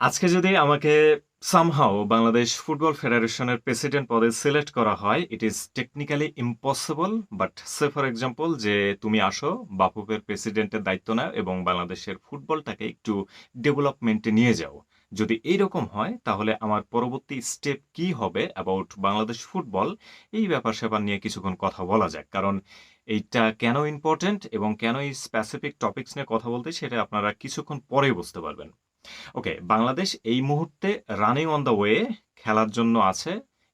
আজকে যদি আমাকে সামহাও বাংলাদেশ ফুটবল ফেডারেশনের প্রেসিডেন্ট পদে সিলেক্ট করা হয় it is technically impossible but say for example যে তুমি আসো, বাফুফের প্রেসিডেন্টের দায়িত্ব নাও এবং বাংলাদেশের ফুটবলটাকে একটু ডেভেলপমেন্টে নিয়ে যাও। যদি এইরকম হয়, তাহলে আমার পরবর্তী স্টেপ কি হবে অ্যাবাউট বাংলাদেশ ফুটবল এই ব্যাপার স্যাপার নিয়ে কিছুক্ষণ কথা বলা যাক, কারণ এইটা কেন ইম্পর্টেন্ট এবং কেন এই স্পেসিফিক টপিকস নিয়ে কথা বলতে, সেটা আপনারা কিছুক্ষণ পরেই বুঝতে পারবেন। ওকে বাংলাদেশ এই মুহূর্তে রানিং অন দ্য ওয়ে খেলার জন্য আছে।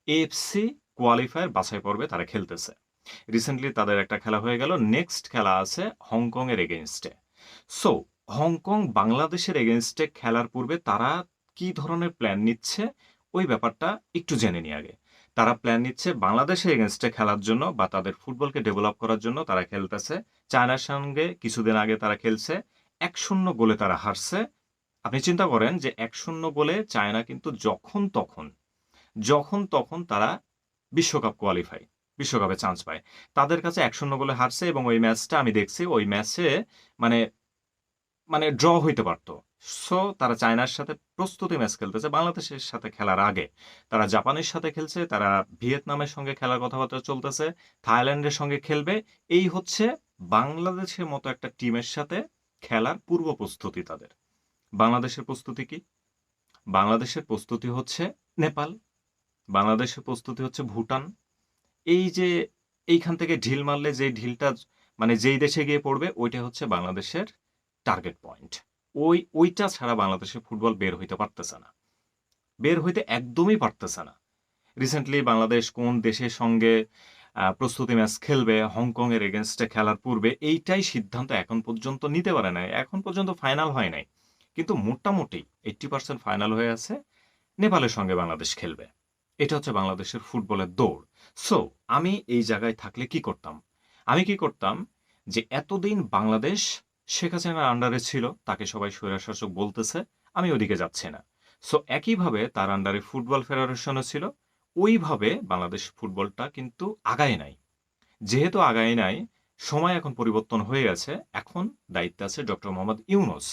এফসি কোয়ালিফায়ার বাছাই পর্বে তারা খেলতেছে। রিসেন্টলি তাদের একটা খেলা হয়ে গেল। নেক্সট খেলা আছে হংকং এর এগেনস্টে সো হংকং বাংলাদেশের এগেনস্টে খেলার পূর্বে তারা কি ধরনের প্ল্যান নিচ্ছে? ওই ব্যাপারটা একটু জেনে নিই আগে। তারা প্ল্যান নিচ্ছে বাংলাদেশের এগেনস্টে খেলার জন্য বা তাদের ফুটবলকে ডেভেলপ করার জন্য তারা খেলতেছে। চায়নার সঙ্গে কিছুদিন আগে তারা খেলছে। এক শূন্য গোলে তারা হারছে। আপনি চিন্তা করেন যে এক শূন্য গোলে চায়না কিন্তু যখন তখন যখন তখন তারা বিশ্বকাপ কোয়ালিফাই বিশ্বকাপে চান্স পায়। তাদের কাছে এক শূন্য গোলে হারছে এবং ওই ম্যাচটা আমি দেখছি, ওই ম্যাচে মানে মানে ড্র হইতে পারতো। সো তারা চায়নার সাথে প্রস্তুতি ম্যাচ খেলতেছে, বাংলাদেশের সাথে খেলার আগে। তারা জাপানের সাথে খেলছে, তারা ভিয়েতনামের সঙ্গে খেলার কথাবার্তা চলতেছে, থাইল্যান্ডের সঙ্গে খেলবে। এই হচ্ছে বাংলাদেশের মতো একটা টিমের সাথে খেলার পূর্ব প্রস্তুতি তাদের। বাংলাদেশের প্রস্তুতি কি? বাংলাদেশের প্রস্তুতি হচ্ছে নেপাল, বাংলাদেশের প্রস্তুতি হচ্ছে ভুটান। এই যে এইখান থেকে ঢিল মারলে যে ঢিলটা মানে যেই দেশে গিয়ে পড়বে, ওইটা হচ্ছে বাংলাদেশের টার্গেট পয়েন্ট ওই, ওইটা ছাড়া বাংলাদেশের ফুটবল বের হইতে পারতেছে না। বের হইতে একদমই পারতেছে না। রিসেন্টলি বাংলাদেশ কোন দেশের সঙ্গে প্রস্তুতি ম্যাচ খেলবে হংকং এর এগেনস্টে খেলার পূর্বে, এইটাই সিদ্ধান্ত এখন পর্যন্ত নিতে পারে নাই। এখন পর্যন্ত ফাইনাল হয় নাই। কিন্তু মোটামুটি এইট্টি পার্সেন্ট ফাইনাল হয়ে আছে। নেপালের সঙ্গে বাংলাদেশ খেলবে। এটা হচ্ছে বাংলাদেশের ফুটবলের দৌড়। সো আমি এই জায়গায় থাকলে কি করতাম? আমি কি করতাম যে এতদিন বাংলাদেশ শেখ হাসিনার আন্ডারে ছিল, তাকে সবাই স্বৈরশাসক বলতেছে, আমি ওদিকে যাচ্ছি না। সো একইভাবে তার আন্ডারে ফুটবল ফেডারেশনও ছিল। ওইভাবে বাংলাদেশ ফুটবলটা কিন্তু আগায় নাই। যেহেতু আগায় নাই সময় এখন পরিবর্তন হয়ে গেছে। এখন দায়িত্বে আছে ডক্টর মোহাম্মদ ইউনুস।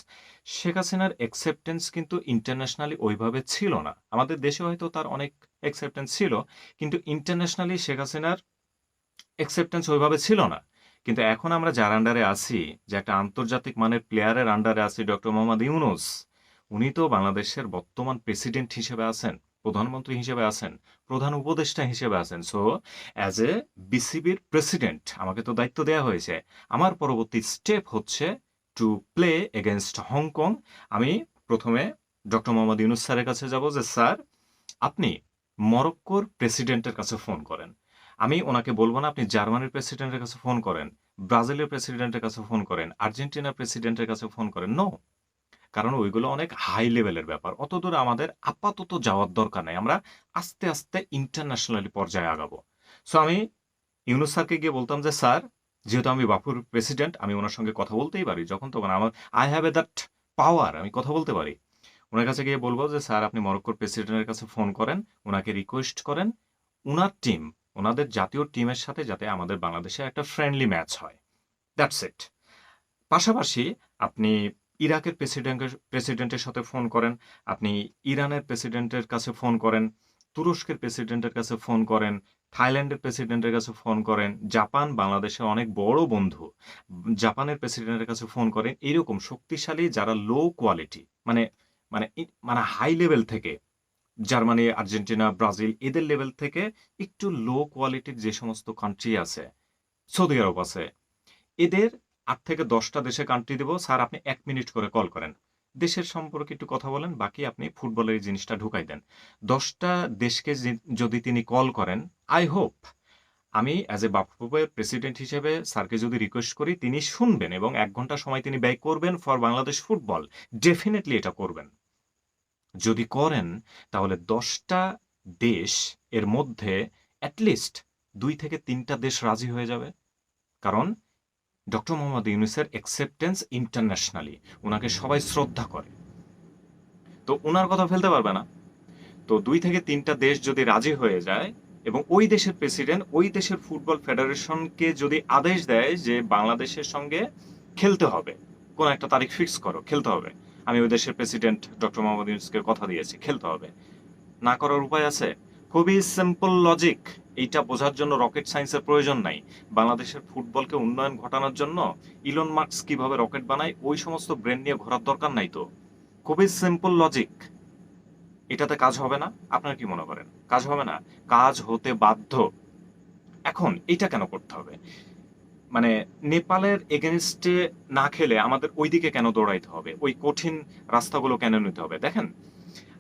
শেখ হাসিনার অ্যাকসেপ্টেন্স কিন্তু ইন্টারন্যাশনালি ওইভাবে ছিল না। আমাদের দেশে হয়তো তার অনেক অ্যাকসেপ্টেন্স ছিল, কিন্তু ইন্টারন্যাশনালি শেখ হাসিনার অ্যাকসেপ্টেন্স ওইভাবে ছিল না। কিন্তু এখন আমরা যার আন্ডারে আছি, যে একটা আন্তর্জাতিক মানের প্লেয়ারের আন্ডারে আছি ডক্টর মোহাম্মদ ইউনুস, উনি তো বাংলাদেশের বর্তমান প্রেসিডেন্ট হিসেবে আছেন। প্রধানমন্ত্রী হিসেবে আছেন, প্রধান উপদেষ্টা হিসেবে আছেন। সো অ্যাজ এ বিসিবির প্রেসিডেন্ট আমাকে তো দায়িত্ব দেওয়া হয়েছে। আমার পরবর্তী স্টেপ হচ্ছে টু প্লে এগেনস্ট হংকং আমি প্রথমে ডক্টর মোহাম্মদ ইউনুস স্যারের কাছে যাব যে, স্যার, আপনি মরক্কোর প্রেসিডেন্টের কাছে ফোন করেন। আমি ওনাকে বলব না আপনি জার্মানির প্রেসিডেন্টের কাছে ফোন করেন, ব্রাজিলের প্রেসিডেন্টের কাছে ফোন করেন, আর্জেন্টিনার প্রেসিডেন্টের কাছে ফোন করেন। নো কারণ ওইগুলো অনেক হাই লেভেলের ব্যাপার। অত দূর আমাদের আপাতত যাওয়ার দরকার নেই। আমরা আস্তে আস্তে ইন্টারন্যাশনালি পর্যায়ে আগাবো। সো আমি ইউনুস স্যারকে গিয়ে বলতাম যে, স্যার, যেহেতু আমি বাপুর প্রেসিডেন্ট আমি ওনার সঙ্গে কথা বলতেই পারি। যখন তখন আমার I have a that power আমি কথা বলতে পারি। ওনার কাছে গিয়ে বলব যে, স্যার, আপনি মরক্কোর প্রেসিডেন্টের কাছে ফোন করেন, ওনাকে রিকোয়েস্ট করেন। ওনার টিম ওনাদের জাতীয় টিমের সাথে যাতে আমাদের বাংলাদেশে একটা ফ্রেন্ডলি ম্যাচ হয়। দ্যাটস ইট পাশাপাশি আপনি ইরাকের প্রেসিডেন্টের প্রেসিডেন্টের সাথে ফোন করেন। আপনি ইরানের প্রেসিডেন্টের কাছে ফোন করেন, তুরস্কের প্রেসিডেন্টের কাছে ফোন করেন, থাইল্যান্ডের প্রেসিডেন্টের কাছে ফোন করেন, জাপান, বাংলাদেশের অনেক বড় বন্ধু, জাপানের প্রেসিডেন্টের কাছে ফোন করেন, এরকম শক্তিশালী যারা লো কোয়ালিটি মানে মানে মানে হাই লেভেল থেকে, জার্মানি, আর্জেন্টিনা, ব্রাজিল, এদের লেভেল থেকে একটু লো কোয়ালিটির যে সমস্ত কান্ট্রি আছে, সৌদি আরব আছে, এদের আট থেকে দশটা দেশে কান্ট্রি দেবো। স্যার, আপনি এক মিনিট করে কল করেন। দেশের সম্পর্কে একটু কথা বলেন, বাকি আপনি ফুটবলের এই জিনিসটা ঢুকাই দেন। দশটা দেশকে যদি তিনি কল করেন আই হোপ আমি অ্যাজ এ বাফুফের প্রেসিডেন্ট হিসেবে স্যারকে যদি রিকোয়েস্ট করি, তিনি শুনবেন এবং এক ঘণ্টা সময় তিনি ব্যয় করবেন ফর বাংলাদেশ ফুটবল ডেফিনেটলি এটা করবেন। যদি করেন, তাহলে দশটা দেশ এর মধ্যে অ্যাটলিস্ট দুই থেকে তিনটা দেশ রাজি হয়ে যাবে। কারণ ডক্টর মোহাম্মদ ইউনুসের অ্যাকসেপ্টেন্স ইন্টারন্যাশনালি ওনাকে সবাই শ্রদ্ধা করে। তো ওনার কথা ফেলতে পারবে না। তো দুই থেকে তিনটা দেশ যদি রাজি হয়ে যায় এবং ওই দেশের প্রেসিডেন্ট ওই দেশের ফুটবল ফেডারেশনকে যদি আদেশ দেয় যে বাংলাদেশের সঙ্গে খেলতে হবে, কোন একটা তারিখ ফিক্স করো, খেলতে হবে। আমি ওই দেশের প্রেসিডেন্ট ডক্টর মোহাম্মদ ইউনুসকে কথা দিয়েছি, খেলতে হবে। না করার উপায় আছে? খুবই সিম্পল লজিক এইটা বোঝার জন্য রকেট সায়েন্সের প্রয়োজন নাই। বাংলাদেশের ফুটবলকে উন্নয়ন ঘটানোর জন্য ইলন মার্কস কীভাবে রকেট বানায়, ওই সমস্ত ব্রেন নিয়ে ঘোরার দরকার নাই তো। খুবই সিম্পল লজিক এটাতে কাজ হবে না। আপনার কি মনে করেন? কাজ হবে না। কাজ হতে বাধ্য। এখন এটা কেন করতে হবে? মানে নেপালের এগেনস্টে না খেলে আমাদের ওইদিকে কেন দৌড়াইতে হবে? ওই কঠিন রাস্তাগুলো কেন নিতে হবে? দেখেন,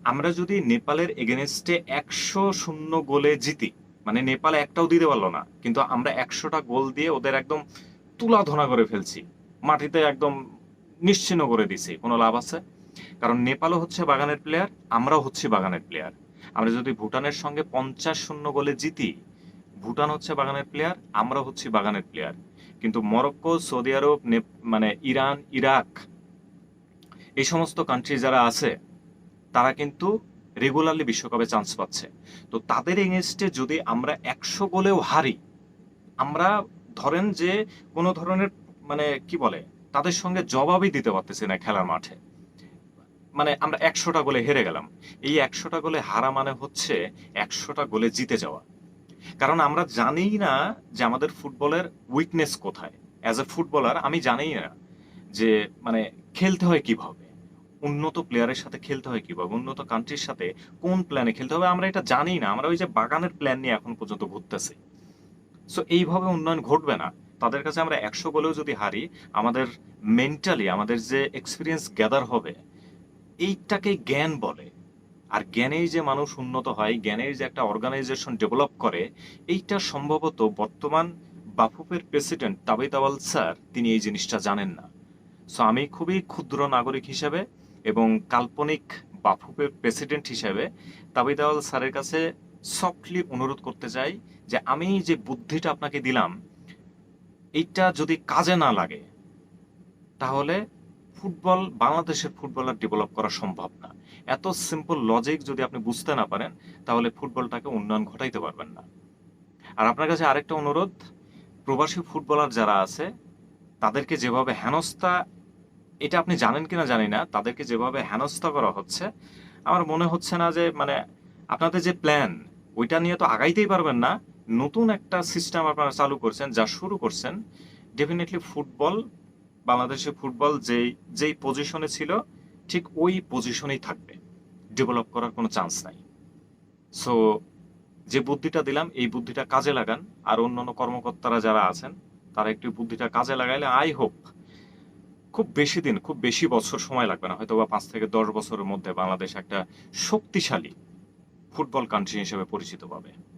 আমরা যদি নেপালের এগেনস্টে একশো শূন্য গোলে জিতি মানে নেপাল একটাও দিতে পারল না। কিন্তু আমরা একশোটা গোল দিয়ে ওদের একদম তুলাধনা করে ফেলছি। মাটিতে একদম নিশ্চিন্ন করে দিছি, কোনো লাভ আছে? কারণ নেপালও হচ্ছে বাগানের প্লেয়ার আমরাও হচ্ছি বাগানের প্লেয়ার আমরা যদি ভুটানের সঙ্গে পঞ্চাশ শূন্য গোলে জিতি, ভুটান হচ্ছে বাগানের প্লেয়ার আমরা হচ্ছি বাগানের প্লেয়ার কিন্তু মরক্কো, সৌদি আরব মানে ইরান, ইরাক, এই সমস্ত কান্ট্রি যারা আছে, তারা কিন্তু রেগুলারলি বিশ্বকাপে চান্স পাচ্ছে। তো তাদের এগেনস্টে যদি আমরা একশো গোলেও হারি, আমরা ধরেন যে কোনো ধরনের মানে কি বলে, তাদের সঙ্গে জবাবই দিতে পারতেছি না খেলার মাঠে। মানে আমরা একশোটা গোলে হেরে গেলাম। এই একশোটা গোলে হারা মানে হচ্ছে একশোটা গোলে জিতে যাওয়া। কারণ আমরা জানিই না যে আমাদের ফুটবলের উইকনেস কোথায়। অ্যাজ এ ফুটবলার আমি জানিই না যে মানে খেলতে হয় কীভাবে। উন্নত প্লেয়ারের সাথে খেলতে হয় কীভাবে? উন্নত কান্ট্রির সাথে কোন প্ল্যানে খেলতে হবে? আমরা এটা জানি না। আমরা ওই যে বাগানের প্ল্যান নিয়ে এখন পর্যন্ত ঘুরতেছি। সো এইভাবে উন্নয়ন ঘটবে না। তাদের কাছে আমরা একশো গোলেও যদি হারি, আমাদের মেন্টালি আমাদের যে এক্সপিরিয়েন্স গ্যাদার হবে, এইটাকে জ্ঞান বলে। আর জ্ঞানেই যে মানুষ উন্নত হয় জ্ঞানের যে একটা অর্গানাইজেশন ডেভেলপ করে, এইটা সম্ভবত বর্তমান বাফুফের প্রেসিডেন্ট তাবিদ আওয়াল স্যার তিনি এই জিনিসটা জানেন না। সো আমি খুবই ক্ষুদ্র নাগরিক হিসেবে এবং কাল্পনিক বাফুফের প্রেসিডেন্ট হিসেবে তাবিদ আওয়াল স্যারের কাছে সফটলি অনুরোধ করতে চাই যে আমি যে বুদ্ধিটা আপনাকে দিলাম, এইটা যদি কাজে না লাগে, তাহলে ফুটবল বাংলাদেশের ফুটবলার ডেভেলপ করা সম্ভব না। এত সিম্পল লজিক যদি আপনি বুঝতে না পারেন, তাহলে ফুটবলটাকে উন্নয়ন ঘটাইতে পারবেন না। আর আপনার কাছে আরেকটা অনুরোধ, প্রবাসী ফুটবলার যারা আছে, তাদেরকে যেভাবে হেনস্থা এটা আপনি জানেন কিনা জানি না, তাদেরকে যেভাবে হেনস্থা করা হচ্ছে, আমার মনে হচ্ছে না যে মানে আপনাদের যে প্ল্যান ওইটা নিয়ে তো আগাইতেই পারবেন না। নতুন একটা সিস্টেম আপনারা চালু করছেন, যা শুরু করছেন ডেফিনেটলি ফুটবল বাংলাদেশের ফুটবল যেই যেই পজিশনে ছিল, ঠিক ওই পজিশনেই থাকবে। ডেভেলপ করার কোনো চান্স নাই। সো যে বুদ্ধিটা দিলাম, এই বুদ্ধিটা কাজে লাগান। আর অন্যান্য কর্মকর্তারা যারা আছেন, তারা একটু বুদ্ধিটা কাজে লাগাইলে আই হোপ খুব বেশি দিন, খুব বেশি বছর সময় লাগবে না। হয়তো বা পাঁচ থেকে দশ বছরের মধ্যে বাংলাদেশ একটা শক্তিশালী ফুটবল কান্ট্রি হিসেবে পরিচিত পাবে।